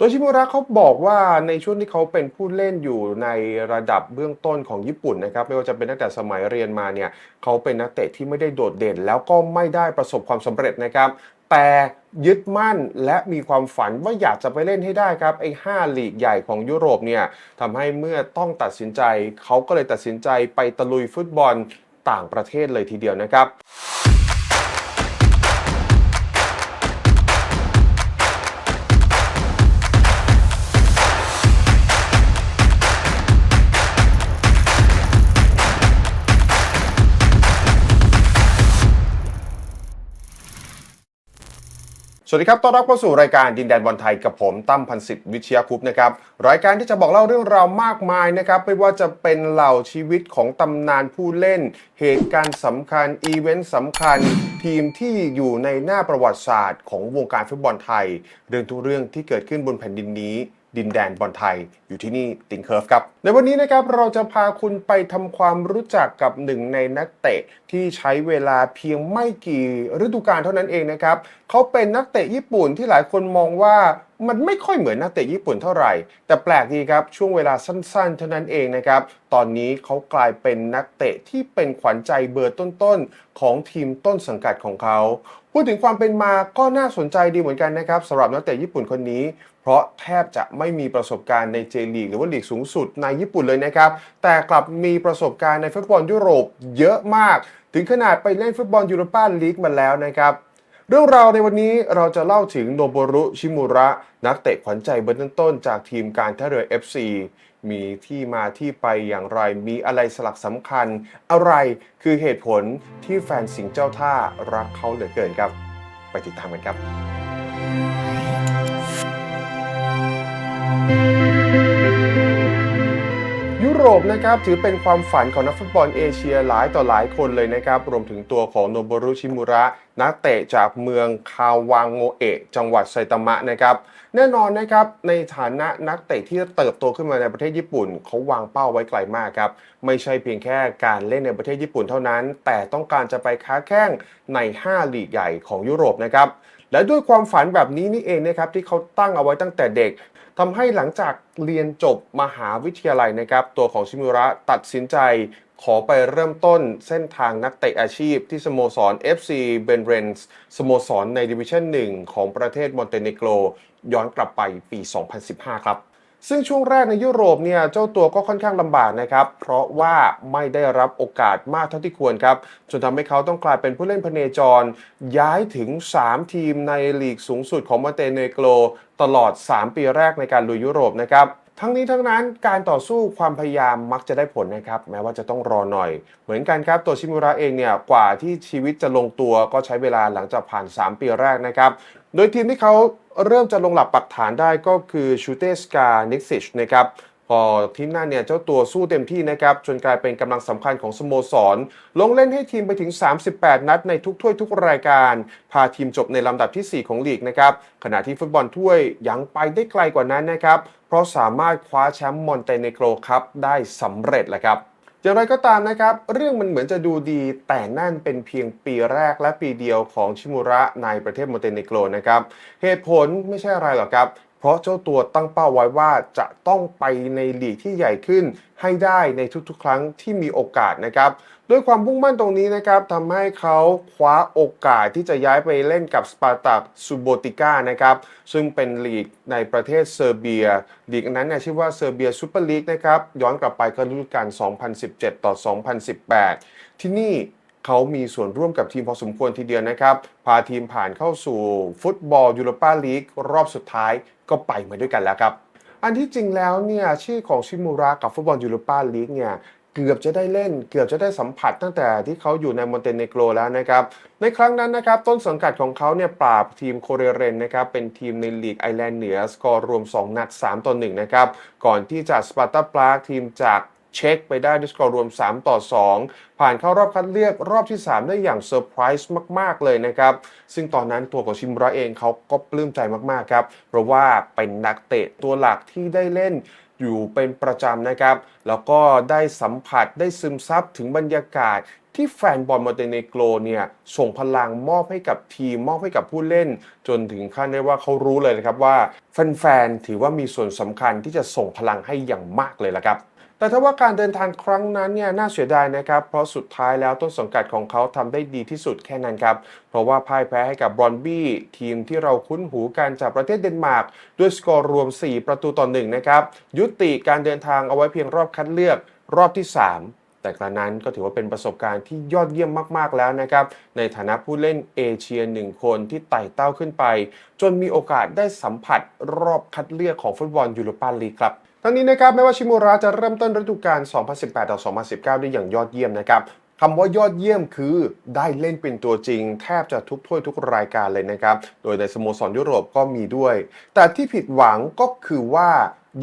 โดชิมุระเขาบอกว่าในช่วงที่เขาเป็นผู้เล่นอยู่ในระดับเบื้องต้นของญี่ปุ่นนะครับไม่ว่าจะเป็นตั้งแต่สมัยเรียนมาเนี่ยเขาเป็นนักเตะที่ไม่ได้โดดเด่น แล้วก็ไม่ได้ประสบความสำเร็จนะครับแต่ยึดมั่นและมีความฝันว่าอยากจะไปเล่นให้ได้ครับไอ้ห้าลีกใหญ่ของยุโรปเนี่ยทำให้เมื่อต้องตัดสินใจ เขาก็เลยตัดสินใจไปตะลุยฟุตบอลต่างประเทศเลยทีเดียวนะครับ สวัสดีครับ ต้อนรับเข้าสู่รายการดินแดนบอลไทยกับผมตั้มพันสิทธิ์วิเชียคุปนะครับ รายการที่จะบอกเล่าเรื่องราวมากมายนะครับ ไม่ว่าจะเป็นเหล่าชีวิตของตำนานผู้เล่น เหตุการณ์สำคัญ อีเวนต์สำคัญ ทีมที่อยู่ในหน้าประวัติศาสตร์ของวงการฟุตบอลไทย เรื่องทุกเรื่องที่เกิดขึ้นบนแผ่นดินนี้ ดินแดนบอลไทยอยู่ที่นี่ติงเคิร์ฟครับ ในวันนี้นะครับเราจะพาคุณไปทำความรู้จักกับหนึ่งในนักเตะที่ใช้เวลาเพียงไม่กี่ฤดูกาลเท่านั้นเองนะครับเขาเป็นนักเตะญี่ปุ่นที่หลายคนมองว่ามันไม่ค่อยเหมือนนักเตะญี่ปุ่นเท่าไหร่ แต่แปลกดีครับ ช่วงเวลาสั้นๆ เท่านั้นเองนะครับ ตอนนี้เขากลายเป็นนักเตะที่เป็นขวัญใจเบอร์ต้นๆ ของทีมต้นสังกัดของเขา พูดถึงความเป็นมาก็น่าสนใจดีเหมือนกันนะครับสำหรับนักเตะญี่ปุ่นคนนี้ เพราะแทบจะไม่มีประสบการณ์ในเจลีกหรือว่าลีกสูงสุดในญี่ปุ่นเลยนะครับ แต่กลับมีประสบการณ์ในฟุตบอลยุโรปเยอะมาก ถึงขนาดไปเล่นฟุตบอลยูโรปาลีกมาแล้วนะครับเรื่องราวในวันนี้เราจะเล่าถึงโนโบรุชิมุระ นักเตะขวัญใจเบอร์ต้นๆจากทีมการท่าเรือ FC มีที่มาที่ไปอย่างไร มีอะไรสลักสำคัญ อะไรคือเหตุผลที่แฟนสิงเจ้าท่ารักเขาเหลือเกินครับ ไปติดตามกันครับ โรปนะครับถือเป็นความฝันของนักฟุตบอลเอเชียหลายต่อหลายคนเลยนะครับ รวมถึงตัวของโนโบรุชิมุระ นักเตะจากเมืองคาวางโงเอะจังหวัดไซตามะนะครับ แน่นอนนะครับ ในฐานะนักเตะที่เติบโตขึ้นมาในประเทศญี่ปุ่น เขาวางเป้าไว้ไกลมากครับ ไม่ใช่เพียงแค่การเล่นในประเทศญี่ปุ่นเท่านั้น แต่ต้องการจะไปค้าแข่งใน 5 ลีกใหญ่ของยุโรปนะครับและด้วยความฝันแบบนี้นี่เองนะครับที่เขาตั้งเอาไว้ตั้งแต่เด็ก ทำให้หลังจากเรียนจบมหาวิทยาลัยนะครับ ตัวของชิมูระตัดสินใจขอไปเริ่มต้นเส้นทางนักเตะอาชีพที่สโมสร FC b e n r e n s สโมสรในดิวิชั่น1ของประเทศมอนเตเนโกรย้อนกลับไปปี 2015 ครับ ซึ่งช่วงแรกในยุโรปเนี่ยเจ้าตัวก็ค่อนข้างลำบากนะครับ เพราะว่าไม่ได้รับโอกาสมากเท่าที่ควรครับ จนทำให้เขาต้องกลายเป็นผู้เล่นพเนจร ย้ายถึง 3 ทีมในลีกสูงสุดของมอนเตเนโกรตลอด 3 ปีแรกในการลุยยุโรปนะครับทั้งนี้ทั้งนั้นการต่อสู้ความพยายามมักจะได้ผลนะครับ แม้ว่าจะต้องรอหน่อย เหมือนกันครับ ตัวชิมุระเองเนี่ยกว่าที่ชีวิตจะลงตัวก็ใช้เวลาหลังจากผ่าน 3 ปีแรกนะครับ โดยทีมที่เขาเริ่มจะลงหลักปักฐานได้ก็คือชูเตสกานิกซิชนะครับพอทีมนั้นเนี่ยเจ้าตัวสู้เต็มที่นะครับจนกลายเป็นกำลังสำคัญของสโมสร ลงเล่นให้ทีมไปถึง 38 นัดในทุกถ้วยทุกรายการ พาทีมจบในลำดับทีสี่4 ของลีกนะครับขณะที่ฟุตบอลถ้วยยังไปได้ไกลกว่านั้นนะครับ เพราะสามารถคว้าแชมป์มอนเตเนโกรครับได้สำเร็จแหละครับ อย่างไรก็ตามนะครับ เรื่องมันเหมือนจะดูดีแต่นั่นเป็นเพียงปีแรกและปีเดียวของชิมูระในประเทศโมเตเนโกรนะครับเหตุผลไม่ใช่อะไรหรอกครับ เพราะเจ้าตัวตั้งเป้าไว้ว่าจะต้องไปในลีกที่ใหญ่ขึ้นให้ได้ในทุกๆ ครั้งที่มีโอกาสนะครับ ด้วยความมุ่งมั่นตรงนี้นะครับทำให้เขาคว้าโอกาสที่จะย้ายไปเล่นกับสปาร์ตักซูโบติก้านะครับ ซึ่งเป็นลีกในประเทศเซอร์เบีย ลีกนั้นเนี่ยชื่อว่าเซอร์เบียซูเปอร์ลีกนะครับ ย้อนกลับไปก็ฤดูกาล 2017 ต่อ 2018 ที่นี่เขามีส่วนร่วมกับทีมพอสมควรทีเดียวนะครับ พาทีมผ่านเข้าสู่ฟุตบอลยูโรปาลีกรอบสุดท้ายก็ไปมาด้วยกันแล้วครับอันที่จริงแล้วเนี่ยชื่อของชิมูระกับฟุตบอลยูโรปาลีกเนี่ย เกือบจะได้เล่น เกือบจะได้สัมผัสตั้งแต่ที่เขาอยู่ในมอนเตเนโกรแล้วนะครับ ในครั้งนั้นนะครับ ต้นสังกัดของเขาเนี่ยปราบทีมโคเรเรนนะครับ เป็นทีมในลีกไอร์แลนด์เหนือสกอร์รวม 2 นัด 3 ต่อ 1 นะครับ ก่อนที่จะสปาร์ตาปรากทีมจากเช็คไปได้ด้วยสกอร์รวม 3 ต่อ 2 ผ่านเข้ารอบคัดเลือกรอบที่ 3 ได้อย่างเซอร์ไพรส์มาก ๆ เลยนะครับ ซึ่งตอนนั้นตัวของชิมระเองเขาก็ปลื้มใจมาก ๆ ครับ เพราะว่าเป็นนักเตะตัวหลักที่ได้เล่น อยู่เป็นประจำนะครับ แล้วก็ได้สัมผัสได้ซึมซับถึงบรรยากาศที่แฟนบอลมอนเตเนโกรเนี่ยส่งพลังมอบให้กับทีม มอบให้กับผู้เล่น จนถึงขั้นได้ว่าเขารู้เลยนะครับว่าแฟนๆถือว่ามีส่วนสำคัญที่จะส่งพลังให้อย่างมากเลยละครับ แต่ถ้าว่าการเดินทางครั้งนั้นเนี่ยน่าเสียดายนะครับ เพราะสุดท้ายแล้วต้นสังกัดของเขาทำได้ดีที่สุดแค่นั้นครับ เพราะว่าพ่ายแพ้ให้กับบรอนบี้ทีมที่เราคุ้นหูกันจากประเทศเดนมาร์กด้วยสกอร์รวม 4 ประตูต่อหนึ่งนะครับยุติการเดินทางเอาไว้เพียงรอบคัดเลือกรอบที่ 3แต่กระนั้นก็ถือว่าเป็นประสบการณ์ที่ยอดเยี่ยมมาก ๆ แล้วนะครับ ในฐานะผู้เล่นเอเชียหนึ่งคนที่ไต่เต้าขึ้นไป จนมีโอกาสได้สัมผัสรอบคัดเลือกของฟุตบอลยูโรปาลีกครับ ทั้งนี้นะครับไม่ว่าชิมูระจะเริ่มต้นฤดูกาล 2018 ต่อ 2019 ได้อย่างยอดเยี่ยมนะครับคำว่ายอดเยี่ยมคือได้เล่นเป็นตัวจริง แทบจะทุกถ้วยทุกรายการเลยนะครับ โดยในสโมสรยุโรปก็มีด้วย แต่ที่ผิดหวังก็คือว่า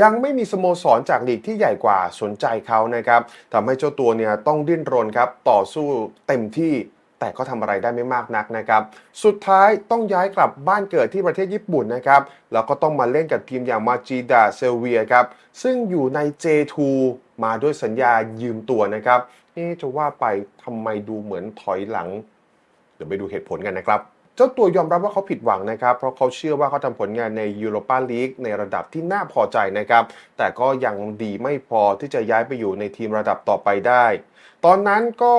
ยังไม่มีสโมสรจากลีกที่ใหญ่กว่าสนใจเขานะครับทำให้เจ้าตัวเนี่ยต้องดิ้นรนครับต่อสู้เต็มที่ แต่ก็ทำอะไรได้ไม่มากนักนะครับ สุดท้ายต้องย้ายกลับบ้านเกิดที่ประเทศญี่ปุ่นนะครับ แล้วก็ต้องมาเล่นกับทีมอย่างมาจิดาเซลเวียครับ ซึ่งอยู่ใน J2 มาด้วยสัญญายืมตัวนะครับ นี่จะว่าไปทำไมดูเหมือนถอยหลัง เดี๋ยวไปดูเหตุผลกันนะครับ เจ้าตัวยอมรับว่าเขาผิดหวังนะครับ เพราะเขาเชื่อว่าเขาทำผลงานในยูโรปาลีกในระดับที่น่าพอใจนะครับ แต่ก็ยังดีไม่พอที่จะย้ายไปอยู่ในทีมระดับต่อไปได้ ตอนนั้นก็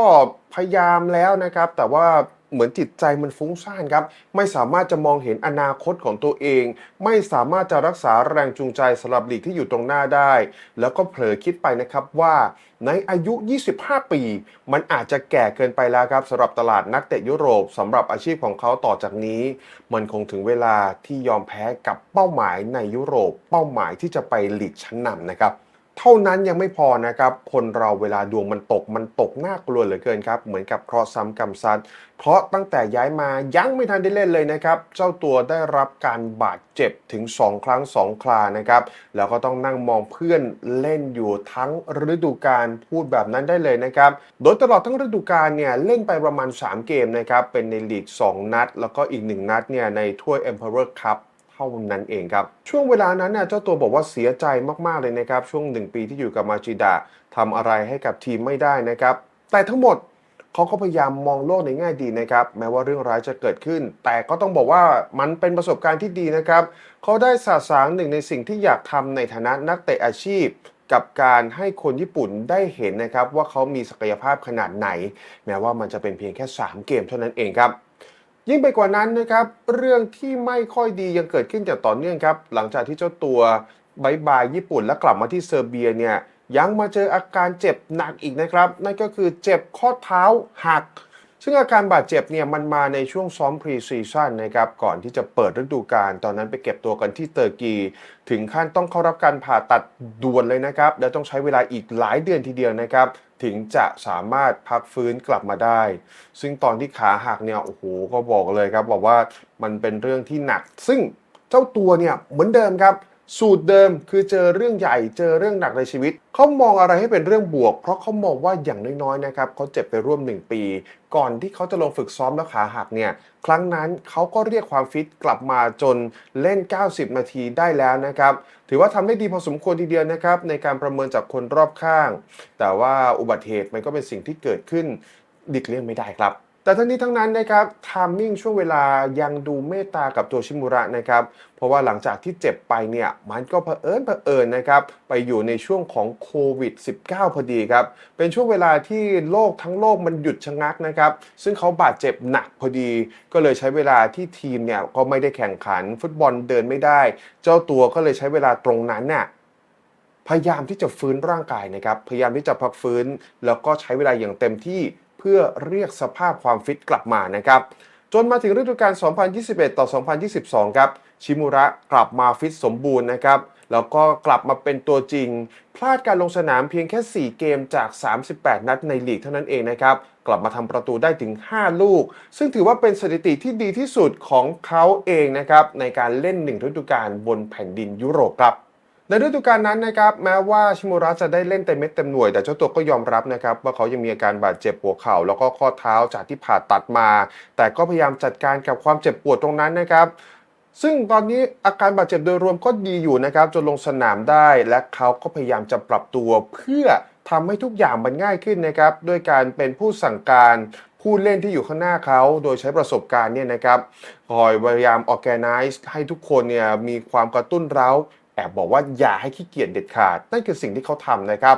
พยายามแล้วนะครับ แต่ว่า เหมือนจิตใจมันฟุ้งซ่านครับ ไม่สามารถจะมองเห็นอนาคตของตัวเอง ไม่สามารถจะรักษาแรงจูงใจสำหรับหลีกที่อยู่ตรงหน้าได้ แล้วก็เผลอคิดไปนะครับว่าในอายุ 25 ปี มันอาจจะแก่เกินไปแล้วครับสำหรับตลาดนักเตะยุโรปสำหรับอาชีพของเขาต่อจากนี้ มันคงถึงเวลาที่ยอมแพ้กับเป้าหมายในยุโรป เป้าหมายที่จะไปหลีกชั้นนำนะครับ เท่านั้นยังไม่พอนะครับ คนเราเวลาดวงมันตกมันตกน่ากลัวเหลือเกินครับ เหมือนกับเคราะห์ซ้ำกรรมซัดเพราะตั้งแต่ย้ายมายังไม่ทันได้เล่นเลยนะครับ เจ้าตัวได้รับการบาดเจ็บถึง 2 ครั้ง 2 ครานะครับ แล้วก็ต้องนั่งมองเพื่อนเล่นอยู่ทั้งฤดูกาลพูดแบบนั้นได้เลยนะครับ โดยตลอดทั้งฤดูกาลเนี่ยเล่นไปประมาณ 3 เกมนะครับ เป็นในลีก 2 นัด แล้วก็อีก 1 นัดเนี่ยในถ้วย Emperor Cup เท่านั้นเองครับ ช่วงเวลานั้นน่ะเจ้าตัวบอกว่าเสียใจมากๆเลยนะครับ ช่วงหนึ่งปีที่อยู่กับมาจิดะทำอะไรให้กับทีมไม่ได้นะครับ แต่ทั้งหมดเขาก็พยายามมองโลกในแง่ดีนะครับ แม้ว่าเรื่องร้ายจะเกิดขึ้น แต่ก็ต้องบอกว่ามันเป็นประสบการณ์ที่ดีนะครับเขาได้สาสางหนึ่งในสิ่งที่อยากทำในฐานะนักเตะอาชีพกับการให้คนญี่ปุ่นได้เห็นนะครับว่าเขามีศักยภาพขนาดไหน แม้ว่ามันจะเป็นเพียงแค่ 3 เกมเท่านั้นเองครับ ยิ่งไปกว่านั้นนะครับเรื่องที่ไม่ค่อยดียังเกิดขึ้นจากต่อเนื่องครับ หลังจากที่เจ้าตัวบายบายญี่ปุ่นและกลับมาที่เซอร์เบียเนี่ยยังมาเจออาการเจ็บหนักอีกนะครับ นั่นก็คือเจ็บข้อเท้าหัก ซึ่งอาการบาดเจ็บเนี่ยมันมาในช่วงซ้อมพรีซีซั่นนะครับก่อนที่จะเปิดฤดูกาลตอนนั้นไปเก็บตัวกันที่เตอร์กี ถึงขั้นต้องเข้ารับการผ่าตัดด่วนเลยนะครับ และต้องใช้เวลาอีกหลายเดือนทีเดียวนะครับถึงจะสามารถพักฟื้นกลับมาได้ ซึ่งตอนที่ขาหักเนี่ยโอ้โหก็บอกเลยครับบอกว่ามันเป็นเรื่องที่หนัก ซึ่งเจ้าตัวเนี่ยเหมือนเดิมครับ สูตรเดิมคือเจอเรื่องใหญ่เจอเรื่องหนักในชีวิต เขามองอะไรให้เป็นเรื่องบวก เพราะเขามองว่าอย่างน้อยๆนะครับเขาเจ็บไปร่วม 1 ปี ก่อนที่เขาจะลงฝึกซ้อมแล้วขาหักเนี่ยครั้งนั้นเขาก็เรียกความฟิตกลับมาจนเล่น 90 นาทีได้แล้วนะครับ ถือว่าทำได้ดีพอสมควรทีเดียวนะครับในการประเมินจากคนรอบข้าง แต่ว่าอุบัติเหตุมันก็เป็นสิ่งที่เกิดขึ้นดิกเลี่ยงไม่ได้ครับ แต่ทั้งนี้ทั้งนั้นนะครับทามมิ่งช่วงเวลายังดูเมตตากับตัวชิมุระนะครับ เพราะว่าหลังจากที่เจ็บไปเนี่ยมันก็เผอิญเผอิญนะครับ ไปอยู่ในช่วงของโควิด -19 พอดีครับ เป็นช่วงเวลาที่โลกทั้งโลกมันหยุดชะงักนะครับ ซึ่งเขาบาดเจ็บหนักพอดี ก็เลยใช้เวลาที่ทีมเนี่ยก็ไม่ได้แข่งขันฟุตบอลเดินไม่ได้ เจ้าตัวก็เลยใช้เวลาตรงนั้นน่ะพยายามที่จะฟื้นร่างกายนะครับ พยายามที่จะพักฟื้น แล้วก็ใช้เวลาอย่างเต็มที่ เพื่อเรียกสภาพความฟิตกลับมานะครับ จนมาถึงฤดูกาล 2021 ต่อ 2022 ครับ ชิมุระกลับมาฟิตสมบูรณ์นะครับ แล้วก็กลับมาเป็นตัวจริง พลาดการลงสนามเพียงแค่ 4 เกมจาก 38 นัดในลีกเท่านั้นเองนะครับ กลับมาทำประตูได้ถึง 5 ลูก ซึ่งถือว่าเป็นสถิติที่ดีที่สุดของเขาเองนะครับในการเล่น 1 ฤดูกาลบนแผ่นดินยุโรปครับ ในฤดูกาลนั้นนะครับแม้ว่าชิมูระจะได้เล่นเต็มเม็ดเต็มหน่วย แต่เจ้าตัวก็ยอมรับนะครับว่าเขายังมีอาการบาดเจ็บหัวเข่าแล้วก็ข้อเท้าจากที่ผ่าตัดมา แต่ก็พยายามจัดการกับความเจ็บปวดตรงนั้นนะครับซึ่งตอนนี้อาการบาดเจ็บโดยรวมก็ดีอยู่นะครับจนลงสนามได้ และเขาก็พยายามจะปรับตัวเพื่อทำให้ทุกอย่างมันง่ายขึ้นนะครับด้วยการเป็นผู้สั่งการผู้เล่นที่อยู่ข้างหน้าเขาโดยใช้ประสบการณ์เนี่ยนะครับคอยพยายาม organize ให้ทุกคนเนี่ยมีความกระตุ้นเร้า แอบบอกว่าอย่าให้ขี้เกียจเด็ดขาด นั่นคือสิ่งที่เขาทำนะครับ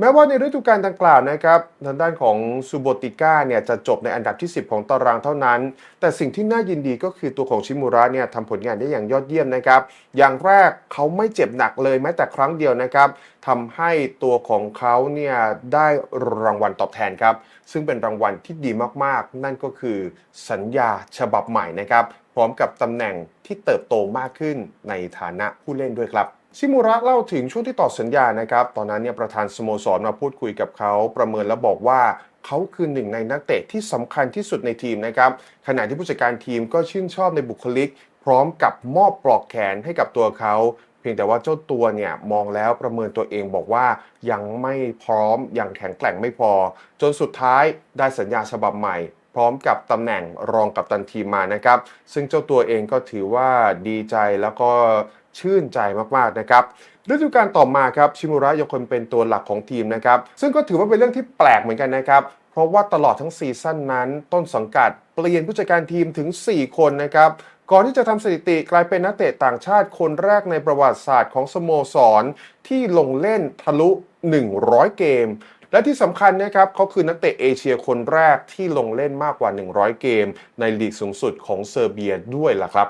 แม้ว่าในฤดูกาลดังกล่าวนะครับทางด้านของซูโบติก้าเนี่ยจะจบในอันดับที่ 10 ของตารางเท่านั้น แต่สิ่งที่น่ายินดีก็คือตัวของชิมูระเนี่ยทำผลงานได้อย่างยอดเยี่ยมนะครับ อย่างแรกเขาไม่เจ็บหนักเลยแม้แต่ครั้งเดียวนะครับทำให้ตัวของเขาเนี่ยได้รางวัลตอบแทนครับ ซึ่งเป็นรางวัลที่ดีมากๆ นั่นก็คือสัญญาฉบับใหม่นะครับ พร้อมกับตำแหน่งที่เติบโตมากขึ้นในฐานะผู้เล่นด้วยครับชิมูระเล่าถึงช่วงที่ต่อสัญญานะครับ ตอนนั้นเนี่ยประธานสโมสรมาพูดคุยกับเขาประเมินแล้วบอกว่าเขาคือหนึ่งในนักเตะที่สำคัญที่สุดในทีมนะครับ ขณะที่ผู้จัดการทีมก็ชื่นชอบในบุคลิก พร้อมกับมอบปลอกแขนให้กับตัวเขาเพียงแต่ว่าเจ้าตัวเนี่ยมองแล้วประเมินตัวเองบอกว่ายังไม่พร้อมยังแข็งแกร่งไม่พอ จนสุดท้ายได้สัญญาฉบับใหม่ พร้อมกับตำแหน่งรองกัปตันทีมมานะครับ ซึ่งเจ้าตัวเองก็ถือว่าดีใจแล้วก็ชื่นใจมากๆนะครับฤดูกาลต่อมาครับชิมูระยังคงเป็นตัวหลักของทีมนะครับซึ่งก็ถือว่าเป็นเรื่องที่แปลกเหมือนกันนะครับเพราะว่าตลอดทั้งซีซั่นนั้น ต้นสังกัดเปลี่ยนผู้จัดการทีมถึง 4 คนนะครับก่อนที่จะทำสถิติกลายเป็นนักเตะต่างชาติคนแรกในประวัติศาสตร์ของสโมสร ที่ลงเล่นทะลุ 100 เกม และที่สำคัญนะครับเขาคือนักเตะเอเชียคนแรกที่ลงเล่นมากกว่า 100 เกม ในลีกสูงสุดของเซอร์เบียด้วยล่ะครับ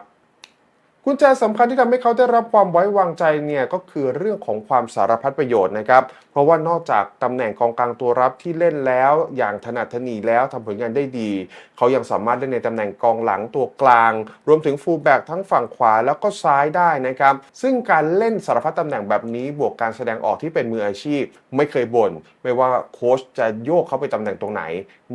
กุญแจสำคัญที่ทำให้เขาได้รับความไว้วางใจเนี่ยก็คือเรื่องของความสารพัดประโยชน์นะครับ เพราะว่านอกจากตำแหน่งกองกลางตัวรับที่เล่นแล้ว อย่างถนัดถนีแล้วทำผลงานได้ดี เขายังสามารถเล่นในตำแหน่งกองหลังตัวกลาง รวมถึงฟูลแบ็กทั้งฝั่งขวาแล้วก็ซ้ายได้นะครับ ซึ่งการเล่นสารพัดตำแหน่งแบบนี้บวกการแสดงออกที่เป็นมืออาชีพ ไม่เคยบน่นไม่ว่าโค้ชจะโยกเขาไปตำแหน่งตรงไหน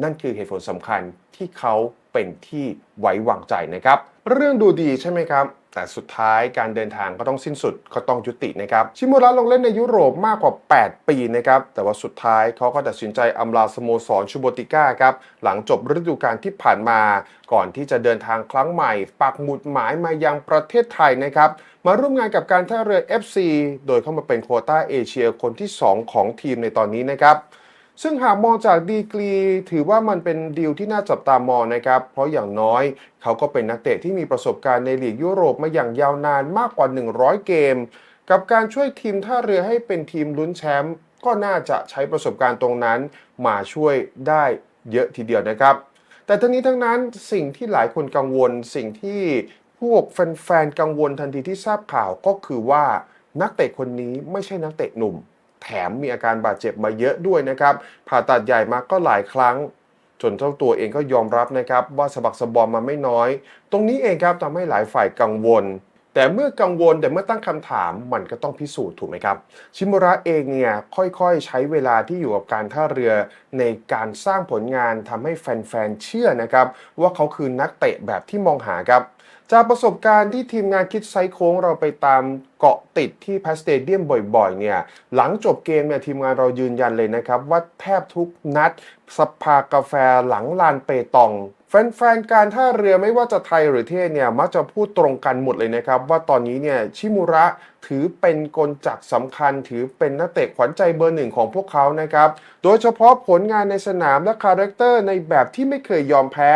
นั่นคือเหตุผลสำคัญที่เขาเป็นที่ไว้วางใจนะครับ เรื่องดูดีใช่ไหมครับ แต่สุดท้ายการเดินทางก็ต้องสิ้นสุดก็ต้องยุตินะครับชิมูระลงเล่นในยุโรปมากกว่า 8 ปีนะครับแต่ว่าสุดท้ายเขาก็ตัดสินใจอำลาสโมสรชูโบติก้าครับหลังจบฤดูกาลที่ผ่านมา ก่อนที่จะเดินทางครั้งใหม่ ปักหมุดหมายมายังประเทศไทยนะครับมาร่วมงานกับการท่าเรือ FC โดยเข้ามาเป็นโควต้าเอเชียคนที่ 2 ของทีมในตอนนี้นะครับ ซึ่งหากมองจากดีกรี ถือว่ามันเป็นดีลที่น่าจับตามองนะครับ เพราะอย่างน้อยเขาก็เป็นนักเตะที่มีประสบการณ์ในลีกยุโรปมาอย่างยาวนานมากกว่า 100 เกม กับการช่วยทีมท่าเรือให้เป็นทีมลุ้นแชมป์ก็น่าจะใช้ประสบการณ์ตรงนั้น มาช่วยได้เยอะทีเดียวนะครับ แต่ทั้งนี้ทั้งนั้นสิ่งที่หลายคนกังวล สิ่งที่พวกแฟนๆกังวลทันทีที่ทราบข่าวก็คือว่านักเตะคนนี้ไม่ใช่นักเตะหนุ่ม แถมมีอาการบาดเจ็บมาเยอะด้วยนะครับ ผ่าตัดใหญ่มาก็หลายครั้ง จนเจ้าตัวเองก็ยอมรับนะครับ ว่าสะบักสะบอมมาไม่น้อย ตรงนี้เองครับทำให้หลายฝ่ายกังวล แต่เมื่อกังวลแต่เมื่อตั้งคำถามมันก็ต้องพิสูจน์ถูกไหมครับ ชิมุระเองเนี่ยค่อยๆ ใช้เวลาที่อยู่กับการท่าเรือในการสร้างผลงานทำให้แฟนๆ เชื่อนะครับ ว่าเขาคือนักเตะแบบที่มองหาครับ จากประสบการณ์ที่ทีมงานคิดไซโค้งเราไปตามเกาะติดที่พาสเตเดียมบ่อยๆเนี่ยหลังจบเกมเนี่ยทีมงานเรายืนยันเลยนะครับ ว่าแทบทุกนัดสภากาแฟหลังลานเปตอง แฟนๆ การท่าเรือไม่ว่าจะไทยหรือเทศเนี่ยมักจะพูดตรงกันหมดเลยนะครับ ว่าตอนนี้เนี่ยชิมุระถือเป็นกลจักรสำคัญ ถือเป็นนักเตะขวัญใจเบอร์หนึ่งของพวกเขานะครับ โดยเฉพาะผลงานในสนามและคาแรคเตอร์ในแบบที่ไม่เคยยอมแพ้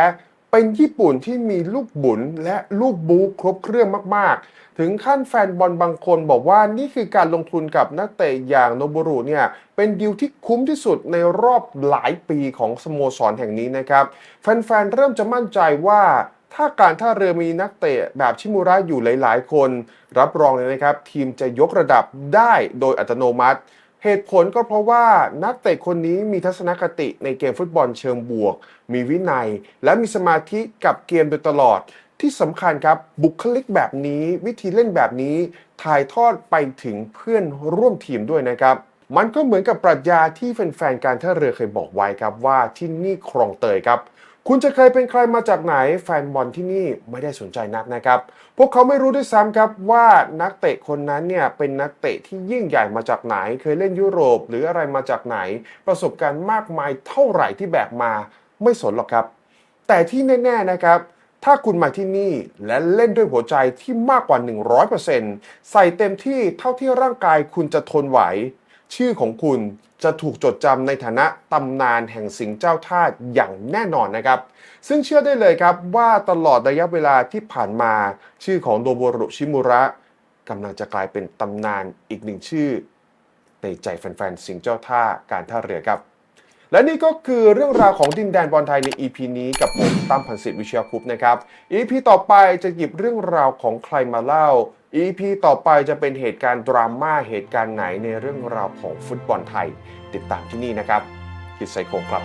เป็นญี่ปุ่นที่มีลูกบุญและลูกบู๊ครบเครื่องมาก ๆ ถึงขั้นแฟนบอลบางคนบอกว่านี่คือการลงทุนกับนักเตะอย่างโนบุรุเนี่ยเป็นดีลที่คุ้มที่สุดในรอบหลายปีของสโมสรแห่งนี้นะครับ แฟน ๆ เริ่มจะมั่นใจว่าถ้าการท่าเรือมีนักเตะแบบชิมูระอยู่หลาย ๆ คน รับรองเลยนะครับ ทีมจะยกระดับได้โดยอัตโนมัติ เหตุผลก็เพราะว่านักเตะคนนี้มีทัศนคติในเกมฟุตบอลเชิงบวก มีวินัย และมีสมาธิกับเกมโดยตลอด ที่สำคัญครับบุคลิกแบบนี้วิธีเล่นแบบนี้ถ่ายทอดไปถึงเพื่อนร่วมทีมด้วยนะครับมันก็เหมือนกับปรัชญาที่แฟนๆการท่าเรือเคยบอกไว้ครับว่าที่นี่ครองเตยครับ คุณจะเคยเป็นใครมาจากไหนแฟนบอลที่นี่ไม่ได้สนใจนักนะครับ พวกเขาไม่รู้ด้วยซ้ำครับว่านักเตะคนนั้นเนี่ยเป็นนักเตะที่ยิ่งใหญ่มาจากไหน เคยเล่นยุโรปหรืออะไรมาจากไหน ประสบการณ์มากมายเท่าไหร่ที่แบกมาไม่สนหรอกครับ แต่ที่แน่ๆนะครับ ถ้าคุณมาที่นี่และเล่นด้วยหัวใจที่มากกว่า 100%ใส่เต็มที่เท่าที่ร่างกายคุณจะทนไหว ชื่อของคุณจะถูกจดจำในฐานะตำนานแห่งสิงเจ้าท่าอย่างแน่นอนนะครับ ซึ่งเชื่อได้เลยครับว่าตลอดระยะเวลาที่ผ่านมา ชื่อของโดโบรุชิมุระกำลังจะกลายเป็นตำนานอีกหนึ่งชื่อ ในใจแฟนๆสิงเจ้าท่าการท่าเรือครับ และนี่ก็คือเรื่องราวของดินแดนบอลไทยใน EP นี้กับผมตั้มพันศิษย์วิเชียรคุปต์นะครับ EP ต่อไปจะหยิบเรื่องราวของใครมาเล่า EP ต่อไปจะเป็นเหตุการณ์ดราม่าเหตุการณ์ไหนในเรื่องราวของฟุตบอลไทย ติดตามที่นี่นะครับกิดไซโคครับ